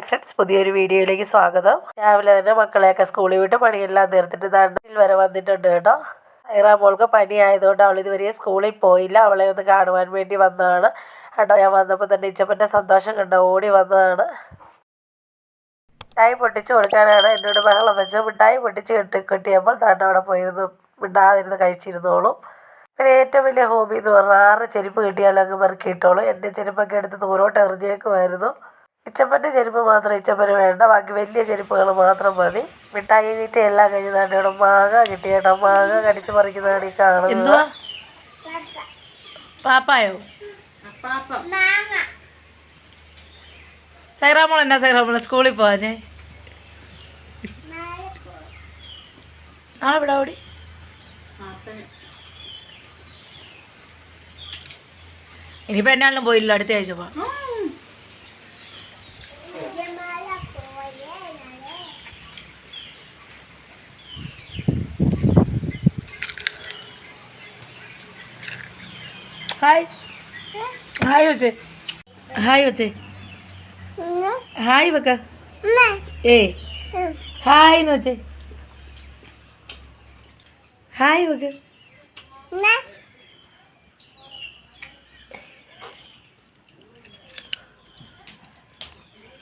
Hi friends പുതിയൊരു വീഡിയോയിലേക്ക് സ്വാഗതം. രാവിലെ തന്നെ മക്കളെയൊക്കെ സ്കൂളിൽ വിട്ട് പണിയെല്ലാം തീർത്തിട്ട് നാട്ടിൽ വരെ വന്നിട്ടുണ്ട് കേട്ടോ. ഐറ മോൾക്ക് പനി ആയതുകൊണ്ട് അവൾ ഇതുവരെ സ്കൂളിൽ പോയില്ല. അവളെ ഒന്ന് കാണുവാൻ വേണ്ടി വന്നതാണ്. കേട്ടോ ഞാൻ വന്നപ്പോൾ തന്നെ ഇച്ചപ്പന്റെ സന്തോഷം കണ്ട ഓടി വന്നതാണ്. മിഠായി പൊട്ടിച്ചു കൊടുക്കാനാണ് എന്നോട് ബഹളം വെച്ച് മിഠായി പൊട്ടിച്ച് കെട്ടി കെട്ടിയപ്പോൾ താണ്ട അവിടെ പോയിരുന്നു. മിണ്ടാതിരുന്ന് കഴിച്ചിരുന്നോളും. പിന്നെ ഏറ്റവും വലിയ ഹോബി എന്ന് പറഞ്ഞാൽ ആറ് ചെരുപ്പ് കിട്ടിയാലും അങ്ങ് പെറുക്കിയിട്ടോളൂ. എന്റെ ചെരുപ്പൊക്കെ എടുത്ത് ദൂരോട്ട് എറിഞ്ഞേക്കുമായിരുന്നു. ഇച്ചപ്പന്റെ ചെരുപ്പ് മാത്രം ഇച്ചപ്പന് വേണ്ട. ബാക്കി വലിയ ചെരുപ്പുകൾ മാത്രം മതി. മിഠായി തീറ്റ എല്ലാം കഴിഞ്ഞാണ്ട് ഇവിടെ. മാങ്ങ കിട്ടിയേട്ടോ മാങ്ങ കടിച്ച് പറിക്കുന്നതാണ് ഈ കാണുന്നത്. പാപ്പായോ? സൈറാമോൾ എന്നാ സൈറാമോൾ? സ്കൂളിൽ പോവാഞ്ഞേ? നാളെ ഇവിടെ ഓടി ഇനിയിപ്പോൾ എന്നാലും പോയില്ല അടുത്ത ആഴ്ച പോവാം. ഹായ് ഹായ് വെച്ച് ഹായ് വെച്ച് ഹായ് വെക്ക ഏ ഹായ് എന്ന് വെച്ചേ ഹായ് വെക്ക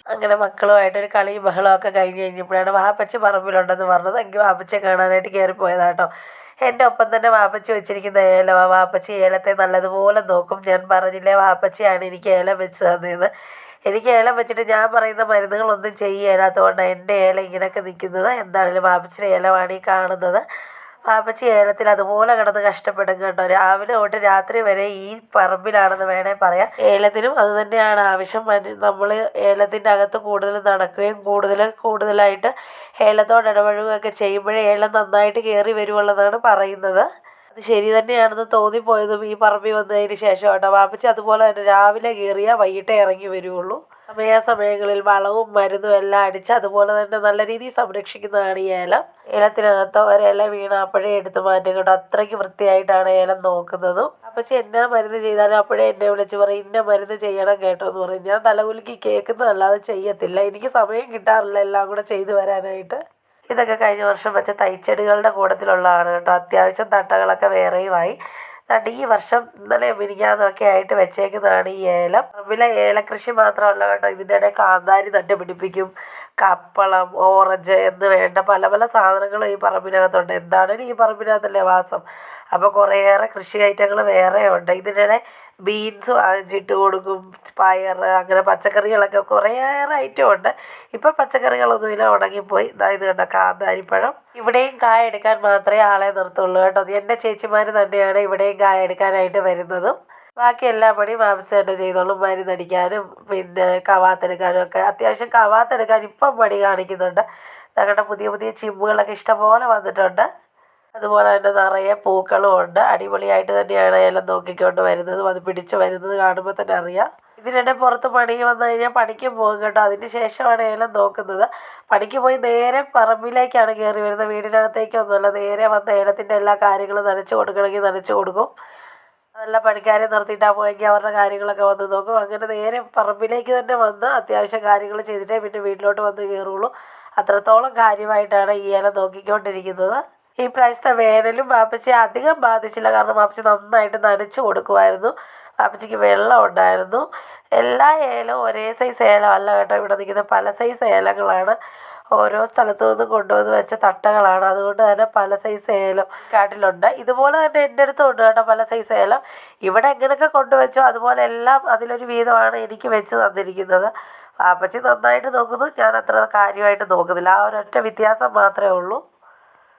അങ്ങനെ മക്കളുമായിട്ടൊരു കളിയും ബഹളമൊക്കെ കഴിഞ്ഞ് കഴിഞ്ഞപ്പോഴാണ് വാപ്പച്ച പറമ്പിലുണ്ടെന്ന് പറഞ്ഞത്. എങ്കിൽ വാപ്പച്ചിയെ കാണാനായിട്ട് കയറിപ്പോയതാട്ടോ എന്റെ ഒപ്പം തന്നെ വാപ്പച്ചി വെച്ചിരിക്കുന്ന ഏലമാ വാപ്പച്ചി ഏലത്തെ നല്ലതുപോലെ നോക്കും. ഞാൻ പറഞ്ഞില്ലേ വാപ്പച്ചിയാണ് എനിക്ക് ഏലം വെച്ച് തന്നതെന്ന് എനിക്ക് ഏലം വെച്ചിട്ട് ഞാൻ പറയുന്ന മരുന്നുകളൊന്നും ചെയ്യേലാത്തതുകൊണ്ടാണ് എന്റെ ഏലം ഇങ്ങനെയൊക്കെ നിൽക്കുന്നത്. എന്താണെങ്കിലും വാപ്പച്ചിയുടെ ഏലമാണ് ഈ കാണുന്നത്. പാപ്പച്ചി ഏലത്തിൽ അതുപോലെ കിടന്ന് കഷ്ടപ്പെടും കേട്ടോ. രാവിലെ തൊട്ട് രാത്രി വരെ ഈ പറമ്പിലാണെന്ന് വേണേൽ പറയാം. ഏലത്തിനും അത് തന്നെയാണ് ആവശ്യം. നമ്മൾ ഏലത്തിന്റെ അകത്ത് കൂടുതൽ നടക്കുകയും കൂടുതൽ കൂടുതലായിട്ട് ഏലത്തോട് ഇടപഴകുകയൊക്കെ ചെയ്യുമ്പോഴേ ഏലം നന്നായിട്ട് കയറി വരുമുള്ളതാണ് പറയുന്നത്. അത് ശരി തന്നെയാണെന്ന് തോന്നിപ്പോയതും ഈ പറമ്പിൽ വന്നതിന് ശേഷം കേട്ടോ വാപ്പച്ചി അതുപോലെ തന്നെ രാവിലെ കയറിയാൽ വൈകിട്ടേ ഇറങ്ങി വരുള്ളൂ സമയാസമയങ്ങളിൽ വളവും മരുന്നും എല്ലാം അടിച്ച് അതുപോലെ തന്നെ നല്ല രീതിയിൽ സംരക്ഷിക്കുന്നതാണ് ഈ ഏലം ഏലത്തിനകത്ത് ഒരില വീണ അപ്പോഴേ എടുത്ത് മാറ്റും കേട്ടോ. അത്രയ്ക്ക് വൃത്തിയായിട്ടാണ് ഏലം നോക്കുന്നതും. അപ്പച്ചി എന്നാ മരുന്ന് ചെയ്താലും അപ്പോഴേ എന്നെ വിളിച്ച് പറയും ഇന്ന മരുന്ന് ചെയ്യണം കേട്ടോ എന്ന് പറയും. ഞാൻ തലകുലുക്കി കേൾക്കുന്നതല്ലാതെ ചെയ്യത്തില്ല. എനിക്ക് സമയം കിട്ടാറില്ല എല്ലാം കൂടെ ചെയ്തു വരാനായിട്ട്. ഇതൊക്കെ കഴിഞ്ഞ വർഷം വെച്ച തൈച്ചെടികളുടെ കൂട്ടത്തിലുള്ളതാണ് കേട്ടോ. അത്യാവശ്യം തട്ടകളൊക്കെ വേറെയുമായി. എന്നിട്ട് ഈ വർഷം ഇന്നലെ മിനിഞ്ഞാന്നൊക്കെ ആയിട്ട് വെച്ചേക്കുന്നതാണ് ഈ ഏലം. പറമ്പിലെ ഏലകൃഷി മാത്രമല്ല കേട്ടോ ഇതിന്റെ ഇടയിൽ കാന്താരി തട്ട് പിടിപ്പിക്കും കപ്പളം ഓറഞ്ച് എന്ന് വേണ്ട പല പല സാധനങ്ങളും ഈ പറമ്പിനകത്തുണ്ട്. എന്താണേലും ഈ പറമ്പിനകത്തല്ലേ വാസം? അപ്പോൾ കുറേയേറെ കൃഷി ഐറ്റങ്ങൾ വേറെ ഉണ്ട്. ഇതിനിടെ ബീൻസ് വാങ്ങിച്ചിട്ട് കൊടുക്കും പയർ അങ്ങനെ പച്ചക്കറികളൊക്കെ കുറേയേറെ ഐറ്റം ഉണ്ട്. ഇപ്പം പച്ചക്കറികളൊന്നുമില്ല ഉണങ്ങിപ്പോയി. ഇതാ ഇത് കണ്ട കാന്താരിപ്പഴം. ഇവിടെയും കായ എടുക്കാൻ മാത്രമേ ആളെ നിർത്തുള്ളൂ കേട്ടോ. എന്റെ ചേച്ചിമാർ തന്നെയാണ് ഇവിടെയും കായ എടുക്കാനായിട്ട് വരുന്നതും. ബാക്കി എല്ലാ പണിയും മാംസം തന്നെ ചെയ്തോളും. മരുന്നടിക്കാനും പിന്നെ കവാത്തെടുക്കാനും ഒക്കെ. അത്യാവശ്യം കവാത്തെടുക്കാൻ ഇപ്പം പണി കാണിക്കുന്നുണ്ട്. ഞങ്ങളുടെ പുതിയ പുതിയ ചിമ്മുകളൊക്കെ ഇഷ്ടംപോലെ വന്നിട്ടുണ്ട്. അതുപോലെ തന്നെ നിറയെ പൂക്കളും ഉണ്ട്. അടിപൊളിയായിട്ട് തന്നെയാണ് ഏലം നോക്കിക്കൊണ്ട് വരുന്നതും. അത് പിടിച്ച് വരുന്നത് കാണുമ്പോൾ തന്നെ അറിയാം. ഇതിനിടെ പുറത്ത് പണി വന്നു കഴിഞ്ഞാൽ പണിക്ക് പോകും കേട്ടോ. അതിന് ശേഷമാണ് ഏലം നോക്കുന്നത്. പണിക്ക് പോയി നേരെ പറമ്പിലേക്കാണ് കയറി വരുന്നത്. വീടിനകത്തേക്കൊന്നുമല്ല. നേരെ വന്ന് ഏലത്തിന്റെ എല്ലാ കാര്യങ്ങളും നനച്ച് കൊടുക്കണമെങ്കിൽ നനച്ച് കൊടുക്കും. നല്ല പണിക്കാരെ നിർത്തിയിട്ടാ പോയെങ്കിൽ അവരുടെ കാര്യങ്ങളൊക്കെ വന്ന് നോക്കും. അങ്ങനെ നേരെ പറമ്പിലേക്ക് തന്നെ വന്ന് അത്യാവശ്യം കാര്യങ്ങൾ ചെയ്തിട്ടേ പിന്നെ വീട്ടിലോട്ട് വന്ന് കയറുള്ളൂ അത്രത്തോളം കാര്യമായിട്ടാണ് ഈ ഏലം നോക്കിക്കൊണ്ടിരിക്കുന്നത്. ഈ പ്രാവശ്യത്തെ വേനലും പാപ്പച്ചി അധികം ബാധിച്ചില്ല. കാരണം പാപ്പച്ചി നന്നായിട്ട് നനച്ചു കൊടുക്കുമായിരുന്നു. പാപ്പച്ചിക്ക് വെള്ളം ഉണ്ടായിരുന്നു. എല്ലാ ഏലവും ഒരേ സൈസ് ഏലം അല്ല കേട്ടോ. ഇവിടെ നിൽക്കുന്ന പല സൈസ് ഏലങ്ങളാണ്. ഓരോ സ്ഥലത്തു നിന്ന് കൊണ്ടുവന്ന് വെച്ച തട്ടകളാണ്. അതുകൊണ്ട് തന്നെ പല സൈസ് ഏലം കാട്ടിലുണ്ട്. ഇതുപോലെ തന്നെ എന്റെ അടുത്തും ഉണ്ട് കേട്ടോ പല സൈസ് ഏലം. ഇവിടെ എങ്ങനെയൊക്കെ കൊണ്ടുവച്ചോ അതുപോലെ എല്ലാം അതിലൊരു വീതമാണ് എനിക്ക് വെച്ച് തന്നിരിക്കുന്നത്. പാപ്പച്ചി നന്നായിട്ട് നോക്കുന്നു. ഞാൻ അത്ര കാര്യമായിട്ട് നോക്കുന്നില്ല. ആ ഒരൊറ്റ വ്യത്യാസം മാത്രമേ ഉള്ളൂ.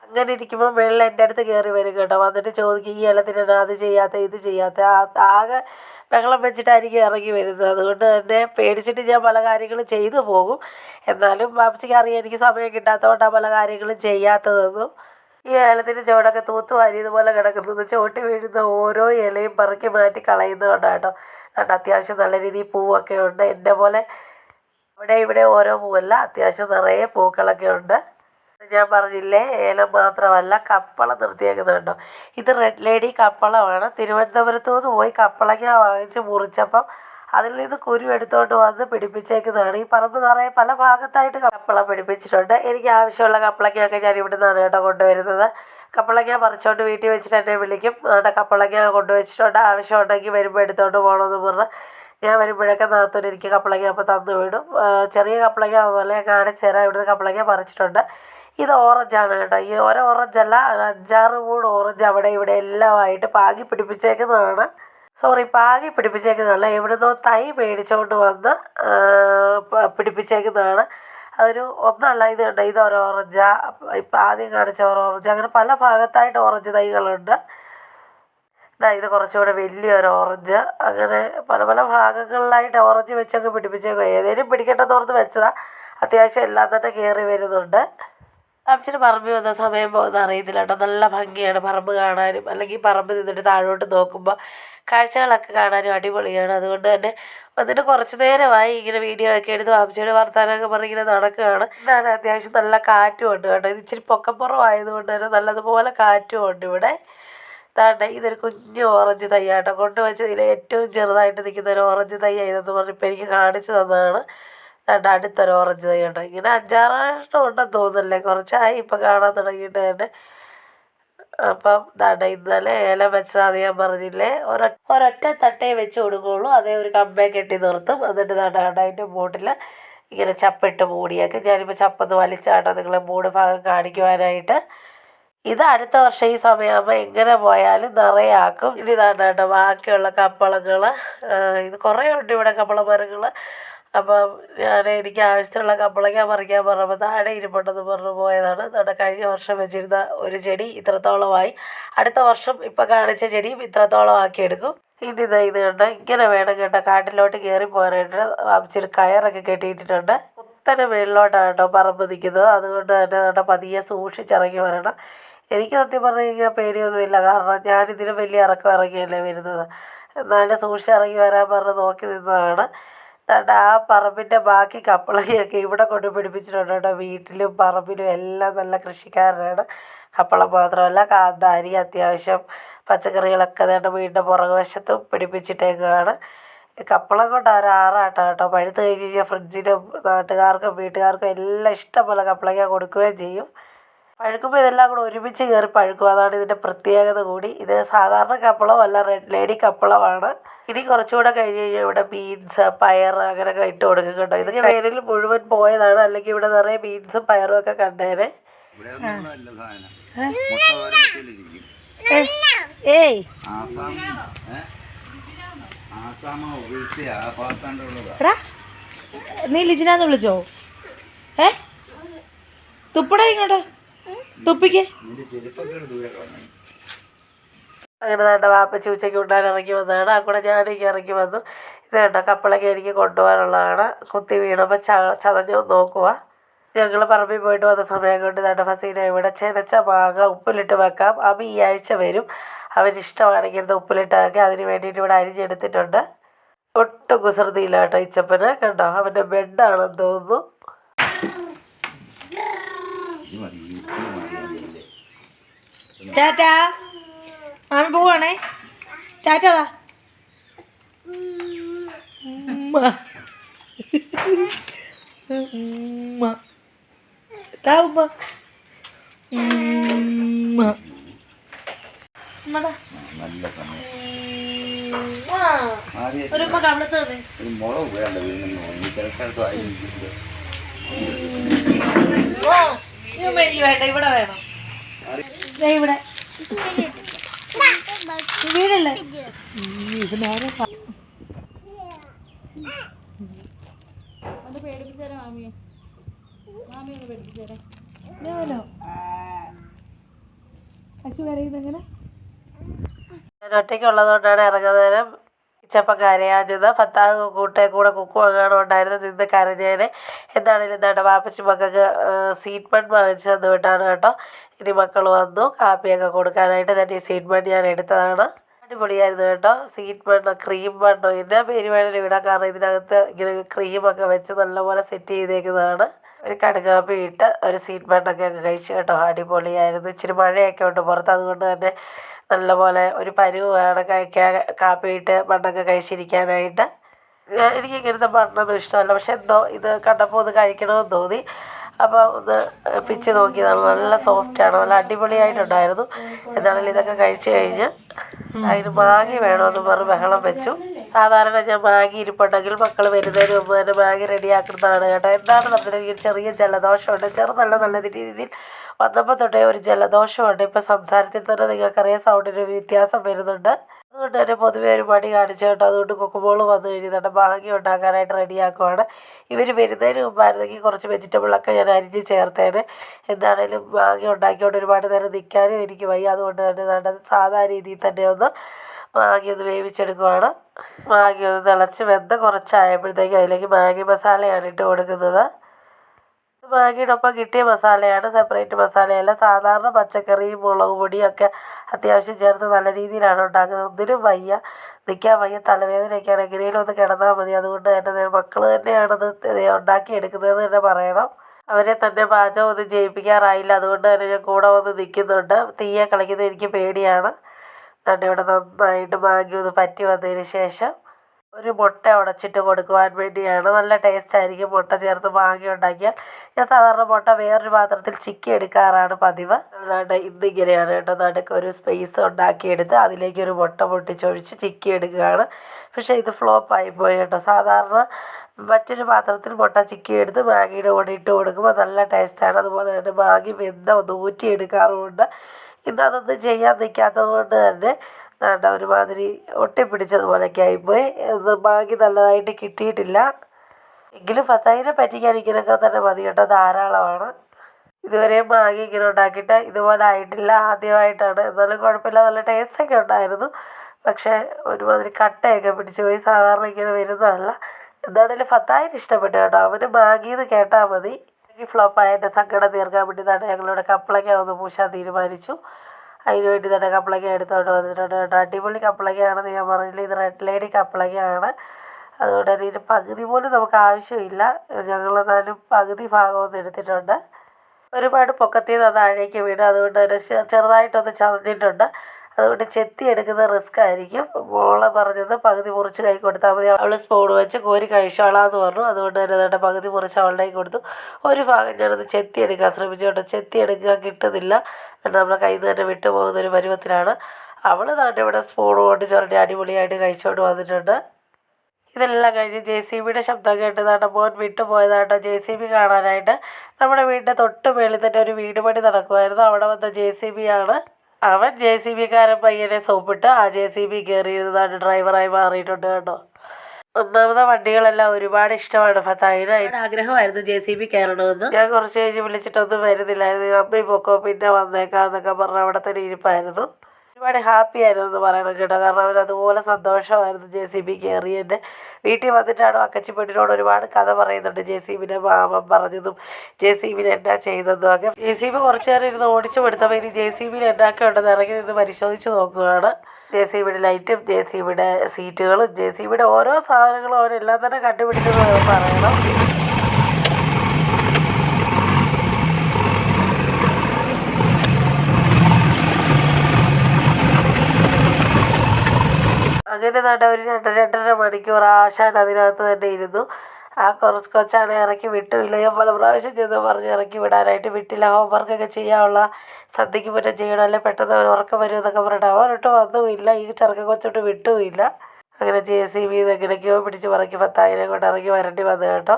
അങ്ങനെ ഇരിക്കുമ്പോൾ വെള്ളം എന്റെ അടുത്ത് കയറി വരും കേട്ടോ. വന്നിട്ട് ചോദിക്കും ഈ ഇലത്തിനാണ് അത് ചെയ്യാത്ത ഇത് ചെയ്യാത്ത. ആകെ ബഹളം വെച്ചിട്ടായിരിക്കും ഇറങ്ങി വരുന്നത്. അതുകൊണ്ട് തന്നെ പേടിച്ചിട്ട് ഞാൻ പല കാര്യങ്ങളും ചെയ്തു പോകും. എന്നാലും ബാപ്പച്ചിക്ക് അറിയാം എനിക്ക് സമയം കിട്ടാത്തതുകൊണ്ടാണ് പല കാര്യങ്ങളും ചെയ്യാത്തതെന്നും. ഈ ഏലത്തിന്റെ ചുവടൊക്കെ തൂത്ത് വാരിയതുപോലെ കിടക്കുന്നത് ചോട്ടി വീഴുന്ന ഓരോ ഇലയും പറക്കി മാറ്റി കളയുന്നത് കൊണ്ടാണ് കേട്ടോ അത്യാവശ്യം നല്ല രീതിയിൽ പൂവൊക്കെ ഉണ്ട്. എന്റെ പോലെ ഇവിടെ ഇവിടെ ഓരോ പൂവല്ല അത്യാവശ്യം നിറയെ പൂക്കളൊക്കെ ഉണ്ട്. ഞാൻ പറഞ്ഞില്ലേ? ഏലം മാത്രമല്ല കപ്പള നിർത്തിയേക്കുന്നത് കണ്ടോ ഇത് റെഡ് ലേഡി കപ്പളമാണ്. തിരുവനന്തപുരത്തു നിന്ന് പോയി കപ്പളങ്ങ വാങ്ങിച്ച് മുറിച്ചപ്പം അതിൽ നിന്ന് കുരു എടുത്തോണ്ട് വന്ന് പിടിപ്പിച്ചേക്കുന്നതാണ്. ഈ പറമ്പ് നിറയെ പല ഭാഗത്തായിട്ട് കപ്പള പിടിപ്പിച്ചിട്ടുണ്ട്. എനിക്ക് ആവശ്യമുള്ള കപ്പളങ്ങയൊക്കെ ഞാൻ ഇവിടെ നിന്നാണ് കേട്ടോ കൊണ്ടുവരുന്നത്. കപ്പളങ്ങ പറിച്ചോണ്ട് വീട്ടിൽ വെച്ചിട്ട് എന്നെ വിളിക്കും. അവിടെ കപ്പളങ്ങ കൊണ്ടുവച്ചിട്ടുണ്ട്. ആവശ്യമുണ്ടെങ്കിൽ വരുമ്പോൾ എടുത്തോണ്ട് പോകണമെന്ന് പറഞ്ഞ് ഞാൻ വരുമ്പോഴൊക്കെ നാത്തൂർ എനിക്ക് കപ്പളങ്ങ അപ്പോൾ തന്നു വിടും. ചെറിയ കപ്പളങ്ങ അതുപോലെ ഞാൻ കാണിച്ചു ഇവിടുന്ന് കപ്പളങ്ങ പറിച്ചിട്ടുണ്ട്. ഇത് ഓറഞ്ചാണ് കേട്ടോ. ഈ ഓരോ ഓറഞ്ചല്ല അഞ്ചാറ് മൂട് ഓറഞ്ച് അവിടെ ഇവിടെ എല്ലാമായിട്ട് പാകി പിടിപ്പിച്ചേക്കുന്നതാണ്. സോറി പാകി പിടിപ്പിച്ചേക്കുന്നതല്ല എവിടുന്നോ തൈ മേടിച്ചുകൊണ്ട് വന്ന് പിടിപ്പിച്ചേക്കുന്നതാണ്. അതൊരു ഒന്നല്ല ഇത് കണ്ടോ? ഇത് ഒരു ഓറഞ്ച ഇപ്പം ആദ്യം കാണിച്ച ഓറഞ്ച് അങ്ങനെ പല ഭാഗത്തായിട്ട് ഓറഞ്ച് തൈകളുണ്ട്. ദാ ഇത് കുറച്ചുകൂടെ വലിയൊരു ഓറഞ്ച്. അങ്ങനെ പല പല ഭാഗങ്ങളിലായിട്ട് ഓറഞ്ച് വെച്ചങ്ങ് പിടിപ്പിച്ചേക്കും ഏതേലും പിടിക്കട്ടെന്ന് ഓർത്ത് വെച്ചതാ. അത്യാവശ്യം എല്ലാം തന്നെ കയറി വരുന്നുണ്ട്. അച്ഛന് പറമ്പിൽ വന്ന സമയം പോകുന്ന അറിയത്തില്ല കേട്ടോ. നല്ല ഭംഗിയാണ് പറമ്പ് കാണാനും. അല്ലെങ്കിൽ പറമ്പ് നിന്നിട്ട് താഴോട്ട് നോക്കുമ്പോൾ കാഴ്ചകളൊക്കെ കാണാനും അടിപൊളിയാണ്. അതുകൊണ്ട് തന്നെ അതിന് കുറച്ച് നേരമായി ഇങ്ങനെ വീഡിയോ ഒക്കെ എടുത്ത് വാപ്പിച്ചോട് വർത്താനമൊക്കെ പറഞ്ഞ് ഇങ്ങനെ നടക്കുകയാണ്. ഇതാണ് അത്യാവശ്യം നല്ല കാറ്റും ഉണ്ട് കേട്ടോ. ഇത് ഇച്ചിരി പൊക്കപ്പുറമായതുകൊണ്ട് തന്നെ നല്ലതുപോലെ കാറ്റും ഉണ്ട് ഇവിടെ. ദാണ്ടെ ഇതൊരു കുഞ്ഞു ഓറഞ്ച് തൈയാട്ടോ കൊണ്ടുവച്ചതിൽ ഏറ്റവും ചെറുതായിട്ട് നിൽക്കുന്ന ഒരു ഓറഞ്ച് തൈ ഇതെന്ന് ഇപ്പം എനിക്ക് കാണിച്ചു തന്നതാണ്. ദാണ്ടെ അടുത്തൊരു ഓറഞ്ച് തൈ ഉണ്ടോ ഇങ്ങനെ അഞ്ചാറെണ്ണം ഉണ്ടെന്ന് തോന്നുന്നില്ലേ? കുറച്ചായി ഇപ്പം കാണാൻ തുടങ്ങിയിട്ട് തന്നെ. അപ്പം ദാണ്ടെ ഇന്നലെ ഏലം വെച്ചതാന്ന് ഞാൻ പറഞ്ഞില്ലേ? ഒരൊ ഒരൊറ്റ തട്ടേ വെച്ച് കൊടുക്കുകയുള്ളൂ അതേ ഒരു കമ്പേ കെട്ടി നിർത്തും. എന്നിട്ട് ദാണ്ടെ അതിന്റെ മൂട്ടിൽ ഇങ്ങനെ ചപ്പിട്ട് മൂടിയേക്കും. ഞാനിപ്പോൾ ചപ്പത്ത് വലിച്ചാട്ടോ നിങ്ങളെ മൂട് ഭാഗം കാണിക്കുവാനായിട്ട്. ഇത് അടുത്ത വർഷം ഈ സമയമാകുമ്പോൾ എങ്ങനെ പോയാലും നിറയെ ആക്കും ഇനി ഇതാണ് കേട്ടോ ബാക്കിയുള്ള കപ്പളങ്ങൾ ഇത് കുറേ ഉണ്ട് ഇവിടെ കപ്പള മരങ്ങൾ അപ്പം ഞാൻ എനിക്ക് ആവശ്യത്തിനുള്ള കപ്പളങ്ങ പറിക്കാൻ പറഞ്ഞപ്പോൾ താഴെ ഇരിപ്പുണ്ടെന്ന് പറഞ്ഞു പോയതാണ്. നമ്മുടെ കഴിഞ്ഞ വർഷം വെച്ചിരുന്ന ഒരു ചെടി ഇത്രത്തോളമായി. അടുത്ത വർഷം ഇപ്പം കാണിച്ച ചെടിയും ഇത്രത്തോളം ആക്കിയെടുക്കും ഇനി ഇതാ ഇത് കണ്ടോ ഇങ്ങനെ വേണം കേട്ടോ കാട്ടിലോട്ട് കയറി പോരേണ്ടത് വാപ്പിച്ചൊരു കയറൊക്കെ കെട്ടിയിട്ടിട്ടുണ്ട്. കുത്തനെ മേളിലോട്ടാണ് കേട്ടോ പറമ്പ് നിൽക്കുന്നത്. അതുകൊണ്ട് തന്നെ കേട്ടോ പതിയെ സൂക്ഷിച്ചിറങ്ങി വരണം. എനിക്ക് സത്യം പറഞ്ഞു കഴിഞ്ഞാൽ പേടിയൊന്നുമില്ല കാരണം ഞാനിതിന് വലിയ ഇറക്കം ഇറങ്ങിയല്ലേ വരുന്നത്. എന്നാലും സൂക്ഷിച്ച് ഇറങ്ങി വരാൻ പറഞ്ഞ് നോക്കി നിന്നതാണ്. എന്നിട്ട് ആ പറമ്പിന്റെ ബാക്കി കപ്പളങ്ങയൊക്കെ ഇവിടെ കൊണ്ട് പിടിപ്പിച്ചിട്ടുണ്ട് കേട്ടോ. വീട്ടിലും പറമ്പിലും എല്ലാം നല്ല കൃഷിക്കാരനാണ്. കപ്പളം മാത്രമല്ല കാന്താരി അത്യാവശ്യം പച്ചക്കറികളൊക്കെ നേട്ടം വീടിന്റെ പുറകുവശത്തും പിടിപ്പിച്ചിട്ടേക്കാണ് കപ്പളം കൊണ്ട് ഒരു ആറാട്ടം കേട്ടോ. പഴുത്ത് കഴിഞ്ഞ് കഴിഞ്ഞാൽ ഫ്രിഡ്ജിനും നാട്ടുകാർക്കും വീട്ടുകാർക്കും എല്ലാം ഇഷ്ടം പോലെ കപ്പളങ്ങ കൊടുക്കുകയും ചെയ്യും. പഴുക്കുമ്പോൾ ഇതെല്ലാം കൂടെ ഒരുമിച്ച് കയറി പഴുക്കും. അതാണ് ഇതിന്റെ പ്രത്യേകത കൂടി. ഇത് സാധാരണ കപ്പളം അല്ല റെഡ് ലേഡി കപ്പളമാണ്. ഇനി കുറച്ചുകൂടെ കഴിഞ്ഞ് കഴിഞ്ഞാൽ ഇവിടെ ബീൻസ് പയർ അങ്ങനെയൊക്കെ ഇട്ട് കൊടുക്കും കേട്ടോ. ഇത് വേനൽ മുഴുവൻ പോയതാണ്. അല്ലെങ്കിൽ ഇവിടെ നിറയെ ബീൻസും പയറും ഒക്കെ കണ്ടേനെ. ഏയ്. എടാ നീ ലിജിനാന്ന് വിളിച്ചോ? ഏ? തുപ്പടാ ഇങ്ങോട്ട്. തുപ്പിക്ക്. അങ്ങനെ വേണ്ട വാപ്പച്ചി ഉച്ചയ്ക്ക് ഉണ്ടാൻ ഇറങ്ങി വന്നതാണ്. ആ കൂടെ ഞാനെനിക്ക് ഇറങ്ങി വന്നു. ഇത് കണ്ടോ കപ്പളൊക്കെ എനിക്ക് കൊണ്ടുപോകാനുള്ളതാണ്. കുത്തി വീണപ്പോൾ ച ചതഞ്ഞു നോക്കുക ഞങ്ങൾ പറമ്പിൽ പോയിട്ട് വന്ന സമയം കൊണ്ട് വേണ്ട ഫസീന ഇവിടെ ചെനച്ച മാങ്ങ ഉപ്പിലിട്ട് വെക്കാം. അപ്പം ഈ ആഴ്ച വരും. അവനിഷ്ടമാണെങ്കിൽ ഇത് ഉപ്പിലിട്ട് വെക്കാം അതിന് വേണ്ടിയിട്ട് ഇവിടെ അരിഞ്ഞെടുത്തിട്ടുണ്ട് ഒട്ടും കുസൃതിയില്ല കേട്ടോ ഇച്ചപ്പന് കണ്ടോ? അവന്റെ ബെഡാണെന്ന് തോന്നുന്നു. ടാറ്റാ പോവാണേ ടാറ്റാതാ ഉമ്മ. ഉമ്മ. നല്ല സമയം. ഒരു മുളക് വേണ്ട വീണെന്ന് തോന്നി വേണ്ട ഇവിടെ വേണം. ഇവിടെ. വീടല്ലേ? ഇത് നേരെ സ- ഞാനോ അച്ചു കരയുന്നെങ്ങനെ ഞാൻ ഒറ്റയ്ക്കുള്ളതുകൊണ്ടാണ് ഇറങ്ങുന്നേരം ഇച്ചപ്പം കരയാഞ്ഞത് ഭർത്താവ് കൂട്ടെ കൂടെ കുക്കു അങ്ങാനും ഉണ്ടായിരുന്നു നിന്ന് കരഞ്ഞേനെ. എന്താണെങ്കിലും എന്താണ് വാപ്പച്ചി മക്കൾക്ക് സീറ്റ് മൺ വാങ്ങിച്ചു തന്നു വിട്ടാണ് കേട്ടോ. ഇനി മക്കൾ വന്നു. കാപ്പിയൊക്കെ കൊടുക്കാനായിട്ട് തന്നെ ഈ സീറ്റ് മൺ ഞാൻ എടുത്തതാണ്. അടിപൊളിയായിരുന്നു കേട്ടോ. സീറ്റ് മണ്ണോ ക്രീം മണ്ണോ എന്നാ പേര് വേണമെങ്കിലും ഇടാം. കാരണം ഇതിനകത്ത് ഇങ്ങനെ ക്രീമൊക്കെ വെച്ച് നല്ലപോലെ സെറ്റ് ചെയ്തേക്കുന്നതാണ്. ഒരു കടുകാപ്പി ഇട്ട് ഒരു സീറ്റ് മണ്ണൊക്കെ അങ്ങ് കഴിച്ചു കേട്ടോ. അടിപൊളിയായിരുന്നു. ഇച്ചിരി മഴയൊക്കെ ഉണ്ട് പുറത്ത്. അതുകൊണ്ട് തന്നെ നല്ലപോലെ ഒരു പരുവ് വേണം കഴിക്കാൻ കാപ്പി ഇട്ട് മണ്ണൊക്കെ കഴിച്ചിരിക്കാനായിട്ട്. എനിക്ക് ഇങ്ങനത്തെ ബണ്ണൊന്നും ഇഷ്ടമല്ല. പക്ഷെ എന്തോ ഇത് കണ്ടപ്പോൾ ഒന്ന് കഴിക്കണമെന്ന് തോന്നി. അപ്പോൾ ഇത് പിച്ച് നോക്കിയതാണ്. നല്ല സോഫ്റ്റാണ് നല്ല അടിപൊളിയായിട്ടുണ്ടായിരുന്നു. എന്താണെങ്കിലും ഇതൊക്കെ കഴിച്ച് കഴിഞ്ഞ് അതിന് മാഗി വേണമെന്ന് പറഞ്ഞ് ബഹളം വെച്ചു. സാധാരണ ഞാൻ മാഗി ഇരിപ്പുണ്ടെങ്കിൽ മക്കൾ വരുന്നതിന് മുമ്പ് തന്നെ മാഗി റെഡിയാക്കുന്നതാണ് കേട്ടോ. എന്താണ് അതിന് ചെറിയ ജലദോഷമുണ്ട്? ചെറുതല്ല നല്ല രീതിയിൽ വന്നപ്പോൾ തൊട്ടേ ഒരു ജലദോഷമുണ്ട്. ഇപ്പോൾ സംസാരത്തിൽ തന്നെ നിങ്ങൾക്കറിയാം സൗണ്ടിന് വ്യത്യാസം വരുന്നുണ്ട്. അതുകൊണ്ട് തന്നെ പൊതുവേ ഒരു മടി കാണിച്ചു കേട്ടോ. അതുകൊണ്ട് കുക്കുമ്പോൾ വന്നു കഴിഞ്ഞിട്ട് മാങ്ങി ഉണ്ടാക്കാനായിട്ട് റെഡിയാക്കുവാണ്. ഇവർ വരുന്നതിന് മുമ്പായിരുന്നെങ്കിൽ കുറച്ച് വെജിറ്റബിളൊക്കെ ഞാൻ അരിഞ്ഞ് ചേർത്തേന്. എന്താണേലും മാങ്ങി ഉണ്ടാക്കിയോണ്ട് ഒരുപാട് നേരം നിൽക്കാനും എനിക്ക് വയ്യ. അതുകൊണ്ട് തന്നെ നല്ല സാധാ രീതിയിൽ തന്നെ ഒന്ന് മാങ്ങി ഒന്ന് വേവിച്ചെടുക്കുവാണ്. മാങ്ങി ഒന്ന് തിളച്ച് വെന്ത കുറച്ചായപ്പോഴത്തേക്ക് അതിലേക്ക് മാഗി മസാലയാണ് ഇട്ട് കൊടുക്കുന്നത്. മാഗിയുടെ ഒപ്പം കിട്ടിയ മസാലയാണ് സെപ്പറേറ്റ് മസാലയല്ല. സാധാരണ പച്ചക്കറിയും മുളക് പൊടിയും ഒക്കെ അത്യാവശ്യം ചേർത്ത് നല്ല രീതിയിലാണ് ഉണ്ടാക്കുന്നത്. ഒന്നിനും വയ്യ. നിൽക്കാൻ വയ്യ. തലവേദനയൊക്കെയാണ്. എങ്ങനെയും ഒന്ന് കിടന്നാൽ മതി. അതുകൊണ്ട് തന്നെ മക്കൾ തന്നെയാണത് ഉണ്ടാക്കി എടുക്കുന്നതെന്ന് തന്നെ പറയണം. അവരെ തന്നെ പാചകം ഒന്നും ചെയ്യിപ്പിക്കാറായില്ല. അതുകൊണ്ട് തന്നെ ഞാൻ കൂടെ വന്ന് നിൽക്കുന്നുണ്ട്. തീയെ കളിക്കുന്നത് എനിക്ക് പേടിയാണ് ഇവിടെ നന്നായിട്ട് മാഗി ഒന്ന് പറ്റി വന്നതിന് ശേഷം. ഒരു മുട്ട ഉടച്ചിട്ട് കൊടുക്കുവാൻ വേണ്ടിയാണ്. നല്ല ടേസ്റ്റ് ആയിരിക്കും മുട്ട ചേർത്ത് മാങ്ങി ഉണ്ടാക്കിയാൽ. ഞാൻ സാധാരണ മുട്ട വേറൊരു പാത്രത്തിൽ ചിക്കി എടുക്കാറാണ് പതിവ്. അതാണ്ട് ഇന്നിങ്ങനെയാണ് കേട്ടോ. നടുക്ക് ഒരു സ്പേസ് ഉണ്ടാക്കിയെടുത്ത് അതിലേക്ക് ഒരു മുട്ട പൊട്ടിച്ചൊഴിച്ച് ചിക്കി എടുക്കുകയാണ്. പക്ഷേ ഇത് ഫ്ലോപ്പ് ആയിപ്പോയി കേട്ടോ. സാധാരണ മറ്റൊരു പാത്രത്തിൽ മുട്ട ചിക്കി എടുത്ത് മാഗിയുടെ കൂടെ ഇട്ട് കൊടുക്കുമ്പോൾ നല്ല ടേസ്റ്റാണ് അതുപോലെ തന്നെ മാഗി വെന്ത ഒന്ന് ഊറ്റിയെടുക്കാറുമുണ്ട്. ഇന്ന് അതൊന്നും ചെയ്യാൻ നിൽക്കാത്തത് കൊണ്ട് തന്നെ വേണ്ട ഒരുമാതിരി ഒട്ടിപ്പിടിച്ചതുപോലെയൊക്കെ ആയിപ്പോയി അത് ബാക്കി നല്ലതായിട്ട് കിട്ടിയിട്ടില്ല. എങ്കിലും ഫത്തായിനെ പറ്റിക്കാൻ ഇങ്ങനെയൊക്കെ തന്നെ മതി കേട്ടോ. ധാരാളമാണ്. ഇതുവരെ മാഗി ഇങ്ങനെ ഉണ്ടാക്കിയിട്ട് ഇതുപോലെ ആയിട്ടില്ല ആദ്യമായിട്ടാണ്. എന്നാലും കുഴപ്പമില്ല. നല്ല ടേസ്റ്റൊക്കെ ഉണ്ടായിരുന്നു. പക്ഷേ ഒരുമാതിരി കട്ടയൊക്കെ പിടിച്ചു പോയി സാധാരണ ഇങ്ങനെ വരുന്നതല്ല. എന്താണേലും ഫത്തായിന് ഇഷ്ടപ്പെട്ടു കേട്ടോ. അവന് മാഗിന്ന് കേട്ടാൽ മതി. ഫ്ലോപ്പായ എന്റെ സങ്കടം തീർക്കാൻ വേണ്ടി തന്നെ ഞങ്ങളിവിടെ കപ്പളങ്ങ ഒന്ന് പൂശാൻ തീരുമാനിച്ചു. അതിന് വേണ്ടി തന്നെ കപ്പളങ്ങ എടുത്തുകൊണ്ട് വന്നിട്ടുണ്ട് കേട്ടോ. അടിപൊളി കപ്പളങ്ങയാണെന്ന് ഞാൻ പറഞ്ഞില്ല. ഇത് റെഡ് ലേഡി കപ്പളങ്ങയാണ്. അതുകൊണ്ട് തന്നെ ഇതിന് പകുതി പോലും നമുക്ക് ആവശ്യമില്ല. ഞങ്ങൾ എന്നാലും പകുതി ഭാഗം ഒന്ന് എടുത്തിട്ടുണ്ട്. ഒരുപാട് പൊക്കത്തിൽ നിന്ന് താഴേക്ക് വീണ് അതുകൊണ്ട് തന്നെ ചെറുതായിട്ടൊന്ന് ചതഞ്ഞിട്ടുണ്ട്. അതുകൊണ്ട് ചെത്തി എടുക്കുന്ന റിസ്ക് ആയിരിക്കും. മോളെ പറഞ്ഞത് പകുതി മുറിച്ച് കൈ കൊടുത്താൽ മതി. അവൾ സ്പൂൺ വെച്ച് കോരി കഴിച്ചോളാന്ന് പറഞ്ഞു. അതുകൊണ്ട് തന്നെ എന്നിട്ട് പകുതി മുറിച്ച് അവളുടെ കൈ കൊടുത്തു. ഒരു ഭാഗം ഞാനത് ചെത്തി എടുക്കാൻ ശ്രമിച്ചുകൊണ്ട് ചെത്തി എടുക്കാൻ കിട്ടുന്നില്ല. എന്നിട്ട് നമ്മുടെ കയ്യിൽ നിന്ന് തന്നെ വിട്ടുപോകുന്ന ഒരു പരുവത്തിലാണ്. അവൾ നാട്ടിൽ ഇവിടെ സ്പൂൺ കൊണ്ട് ചുരണ്ടി അടിപൊളിയായിട്ട് കഴിച്ചുകൊണ്ട് വന്നിട്ടുണ്ട്. ഇതെല്ലാം കഴിഞ്ഞ് ജെ സി ബിയുടെ ശബ്ദം കേട്ടതാട്ടോ മോൻ വിട്ടുപോയതാട്ടോ ജെ സി ബി കാണാനായിട്ട്. നമ്മുടെ വീടിന്റെ തൊട്ട് മേളിൽ തന്നെ ഒരു വീട് പണി നടക്കുമായിരുന്നു. അവിടെ വന്ന ജെ സി ബി ആണ്. അവൻ ജെ സി ബിക്കാരൻ പയ്യനെ സോപ്പിട്ട് ആ ജെ സി ബി കയറിയിരുന്നതാണ് ഡ്രൈവറായി മാറിയിട്ടുണ്ട് കേട്ടോ. ഒന്നാമത്തെ വണ്ടികളെല്ലാം ഒരുപാട് ഇഷ്ടമാണ്. ഫത്തായിന് അതിന് ആഗ്രഹമായിരുന്നു ജെ സി ബി കയറണമെന്ന്. ഞാൻ കുറച്ച് കഴിഞ്ഞ് വിളിച്ചിട്ടൊന്നും വരുന്നില്ലായിരുന്നു. അമ്മയും പൊക്കോ പിന്നെ വന്നേക്കാം എന്നൊക്കെ പറഞ്ഞ് അവിടെ തന്നെ ഇരിപ്പായിരുന്നു. ഒരുപാട് ഹാപ്പി ആയിരുന്നു എന്ന് പറയണം കേട്ടോ. കാരണം അവൻ അതുപോലെ സന്തോഷമായിരുന്നു ജെ സി ബി കയറി എന്റെ വീട്ടിൽ വന്നിട്ടാണ് അക്കച്ചിപ്പെട്ടിനോട് ഒരുപാട് കഥ പറയുന്നുണ്ട്. ജെ സി ബിനെ മാമൻ പറഞ്ഞതും ജെ സി ബിയിൽ എന്നാ ചെയ്തതും ഒക്കെ. ജെ സി ബി കുറച്ച് നേരം ഇരുന്ന് ഓടിച്ചു കൊടുത്തപ്പോൾ ഇനി ജെ സി ബിയിൽ എന്നൊക്കെ ഉണ്ടെന്ന് ഇറങ്ങി നിന്ന് പരിശോധിച്ച് നോക്കുകയാണ്. ജെ സി ബിയുടെ ലൈറ്റും ജെ സി ബിയുടെ സീറ്റുകളും ജെ സി ബിയുടെ ഓരോ സാധനങ്ങളും അവരെല്ലാം തന്നെ കണ്ടുപിടിച്ചത് പറയണം. അങ്ങനെ തന്നെ ഒരു രണ്ട് രണ്ടര മണിക്കൂർ ആശാൻ അതിനകത്ത് തന്നെ ഇരുന്നു. ആ കുറച്ച് കൊച്ചാണെ ഇറക്കി വിട്ടുമില്ല ഞാൻ പല പ്രാവശ്യം ചെന്ന് പറഞ്ഞ് ഇറക്കി വിടാനായിട്ട് വിട്ടില്ല. ഹോംവർക്കൊക്കെ ചെയ്യാനുള്ള സന്ധ്യയ്ക്ക് മുന്നേ ചെയ്യണം. അല്ലെ പെട്ടെന്ന് അവർ ഉറക്കം വരും എന്നൊക്കെ പറഞ്ഞിട്ട് അവനൊട്ട് വന്നുമില്ല. ഈ ചെറുക്കൻ കൊച്ചോട്ട് വിട്ടുമില്ല. അങ്ങനെ ജെ സി ബി എങ്ങനെയൊക്കെയോ പിടിച്ച് പറക്കി പത്തായിരം കൊണ്ട് ഇറങ്ങി വരേണ്ടി വന്നു കേട്ടോ.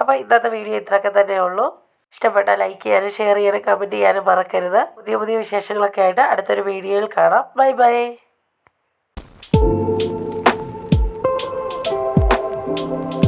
അപ്പോൾ ഇന്നത്തെ വീഡിയോ ഇത്രയൊക്കെ തന്നെ ഉള്ളൂ. ഇഷ്ടപ്പെട്ട ലൈക്ക് ചെയ്യാനും ഷെയർ ചെയ്യാനും കമന്റ് ചെയ്യാനും മറക്കരുത്. പുതിയ പുതിയ വിശേഷങ്ങളൊക്കെ ആയിട്ട് അടുത്തൊരു വീഡിയോയിൽ കാണാം. Bye bye Thank you.